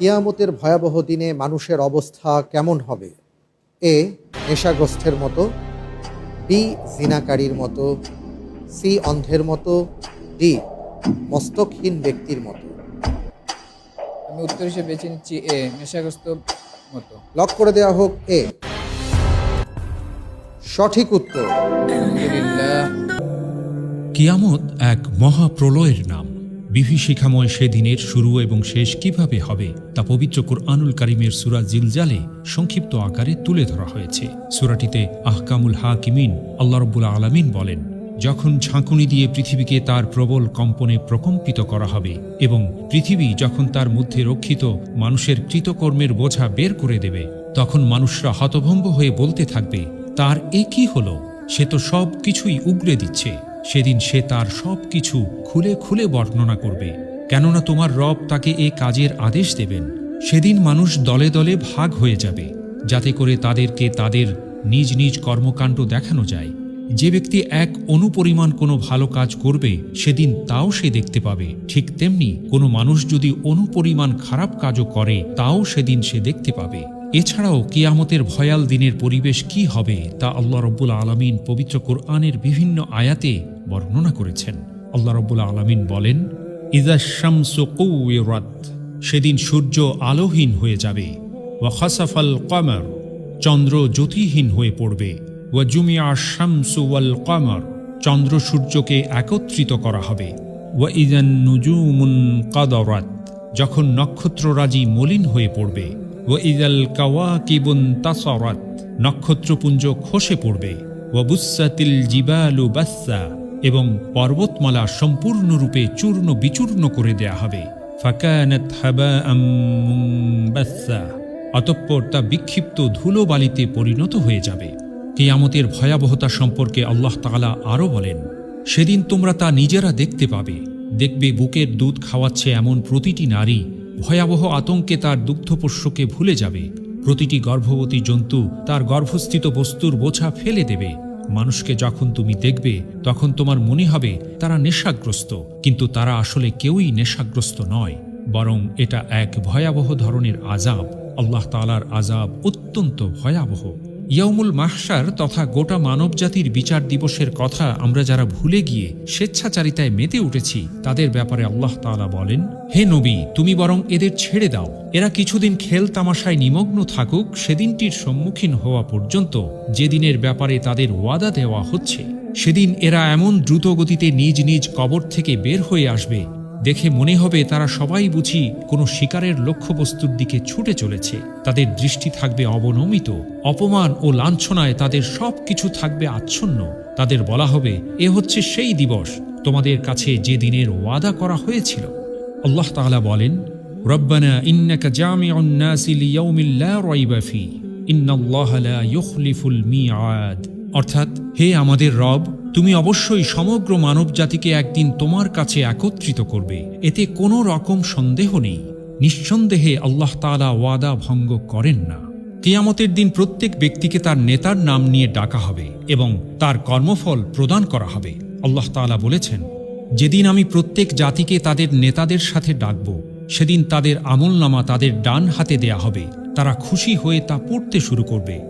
কিয়ামতের ভয়াবহ দিনে মানুষের অবস্থা কেমন হবে? এ নেশাগ্রস্তের মতো বি জিনাকারীর মতো সি অন্ধের মতো ডি মস্তকহীন ব্যক্তির মতো। আমি উত্তর হিসেবে বেছে নিচ্ছি এ নেশাগ্রস্ত মতো। লক করে দেওয়া হোক এ। সঠিক উত্তর। কিয়ামত এক মহাপ্রলয়ের নাম। বিভীষিকাময় সেদিনের শুরু এবং শেষ কীভাবে হবে তা পবিত্র কোরআনুল কারিমের সুরা জিলজালে সংক্ষিপ্ত আকারে তুলে ধরা হয়েছে। সুরাটিতে আহকামুল হাকিমিন আল্লাহ রব্বুল আলমিন বলেন, যখন ঝাঁকুনি দিয়ে পৃথিবীকে তার প্রবল কম্পনে প্রকম্পিত করা হবে এবং পৃথিবী যখন তার মধ্যে রক্ষিত মানুষের কৃতকর্মের বোঝা বের করে দেবে, তখন মানুষরা হতভম্ব হয়ে বলতে থাকবে, তার এ কি হলো? সে তো সব কিছুই উগরে দিচ্ছে। সেদিন সে তার সব কিছু খুলে খুলে বর্ণনা করবে। কেননা তোমার রব তাকে এ কাজের আদেশ দেবেন। সেদিন মানুষ দলে দলে ভাগ হয়ে যাবে, যাতে করে তাদেরকে তাদের নিজ নিজ কর্মকাণ্ড দেখানো যায়। যে ব্যক্তি এক অনুপরিমাণ কোনো ভালো কাজ করবে, সেদিন তাও সে দেখতে পাবে। ঠিক তেমনি কোনো মানুষ যদি অনুপরিমাণ খারাপ কাজও করে, তাও সেদিন সে দেখতে পাবে। এছাড়াও কিয়ামতের ভয়াল দিনের পরিবেশ কি হবে তা আল্লাহ রব্বুল আলমিন পবিত্র কোরআনের বিভিন্ন আয়াতে বর্ণনা করেছেন। আল্লাহ রব্বুল আলমিন বলেন ইজাশামসু কৌরাত সেদিন সূর্য আলোহীন হয়ে যাবে। ওয়া খাসাফাল কমর চন্দ্র জ্যোতিহীন হয়ে পড়বে। ওয়া জুমিয়া শামসু ওয়াল কমর চন্দ্র সূর্যকে একত্রিত করা হবে। ওয়া ইজান নুজুমুন কাদরাত যখন নক্ষত্ররাজি মলিন হয়ে পড়বে। ও ইদাল কাওয়াকিবুন তাসরাত, নক্ষত্রপুঞ্জ খসে পড়বে। ও বুসাতিল জিবালু বাস্সা, এবং পর্বতমালা সম্পূর্ণরূপে চূর্ণ বিচূর্ণ করে দেয়া হবে। অতঃপর তা বিক্ষিপ্ত ধুলোবালিতে পরিণত হয়ে যাবে। কেয়ামতের ভয়াবহতা সম্পর্কে আল্লাহ তাআলা আরও বলেন, সেদিন তোমরা তা নিজেরা দেখতে পাবে। দেখবে বুকের দুধ খাওয়াচ্ছে এমন প্রতিটি নারী ভয়াবহ আতঙ্কে তার দুগ্ধপোষ্যকে ভুলে যাবে। প্রতিটি গর্ভবতী জন্তু তার গর্ভস্থিত বস্তুর বোঝা ফেলে দেবে। মানুষকে যখন তুমি দেখবে, তখন তোমার মনে হবে, তারা নেশাগ্রস্ত। কিন্তু তারা আসলে কেউই নেশাগ্রস্ত নয়, বরং এটা এক ভয়াবহ ধরনের আজাব আল্লাহ তালার আজাব অত্যন্ত ভয়াবহ। ইয়াউমুল মাহসার তথা গোটা মানবজাতির বিচার দিবসের কথা আমরা যারা ভুলে গিয়ে স্বেচ্ছাচারিতায় মেতে উঠেছি, তাদের ব্যাপারে আল্লাহ তাআলা বলেন, হে নবী, তুমি বরং এদের ছেড়ে দাও। এরা কিছুদিন খেল তামাশায় নিমগ্ন থাকুক, সেদিনটির সম্মুখীন হওয়া পর্যন্ত যেদিনের ব্যাপারে তাদের ওয়াদা দেওয়া হচ্ছে, সেদিন এরা এমন দ্রুত গতিতে নিজ নিজ কবর থেকে বের হয়ে আসবে দেখে মনে হবে তারা সবাই বুঝি কোনো শিকারের লক্ষ্যবস্তুর দিকে ছুটে চলেছে। তাদের দৃষ্টি থাকবে অবনমিত, অপমান ও লাঞ্ছনায় তাদের সব কিছু থাকবে আচ্ছন্ন। তাদের বলা হবে, এ হচ্ছে সেই দিবস, তোমাদের কাছে যে দিনের ওয়াদা করা হয়েছিল। আল্লাহ তাআলা বলেন, রব্বানা ইন্নাকা জামিউন লা লা ইউখলিফুল মিআদ। অর্থাৎ, হে আমাদের রব, তুমি অবশ্যই সমগ্র মানব জাতিকে একদিন তোমার কাছে একত্রিত করবে। এতে কোনো রকম সন্দেহ নেই। নিঃসন্দেহে আল্লাহ তাআলা ওয়াদা ভঙ্গ করেন না। কিয়ামতের দিন প্রত্যেক ব্যক্তিকে তার নেতার নাম নিয়ে ডাকা হবে এবং তার কর্মফল প্রদান করা হবে। আল্লাহ তাআলা বলেছেন, যেদিন আমি প্রত্যেক জাতিকে তাদের নেতাদের সাথে ডাকব, সেদিন তাদের আমলনামা তাদের ডান হাতে দেয়া হবে। তারা খুশি হয়ে তা পড়তে শুরু করবে।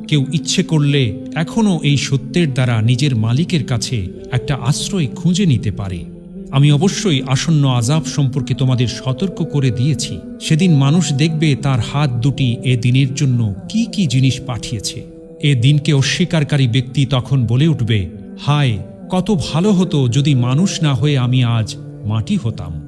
কেউ ইচ্ছে করলে এখনও এই সত্যের দ্বারা নিজের মালিকের কাছে একটা আশ্রয় খুঁজে নিতে পারে। আমি অবশ্যই আসন্ন আজাব সম্পর্কে তোমাদের সতর্ক করে দিয়েছি। সেদিন মানুষ দেখবে তার হাত দুটি এ দিনের জন্য কি কি জিনিস পাঠিয়েছে। এ দিনকে অস্বীকারী ব্যক্তি তখন বলে উঠবে, হায়, কত ভালো হতো যদি মানুষ না হয়ে আমি আজ মাটি হতাম।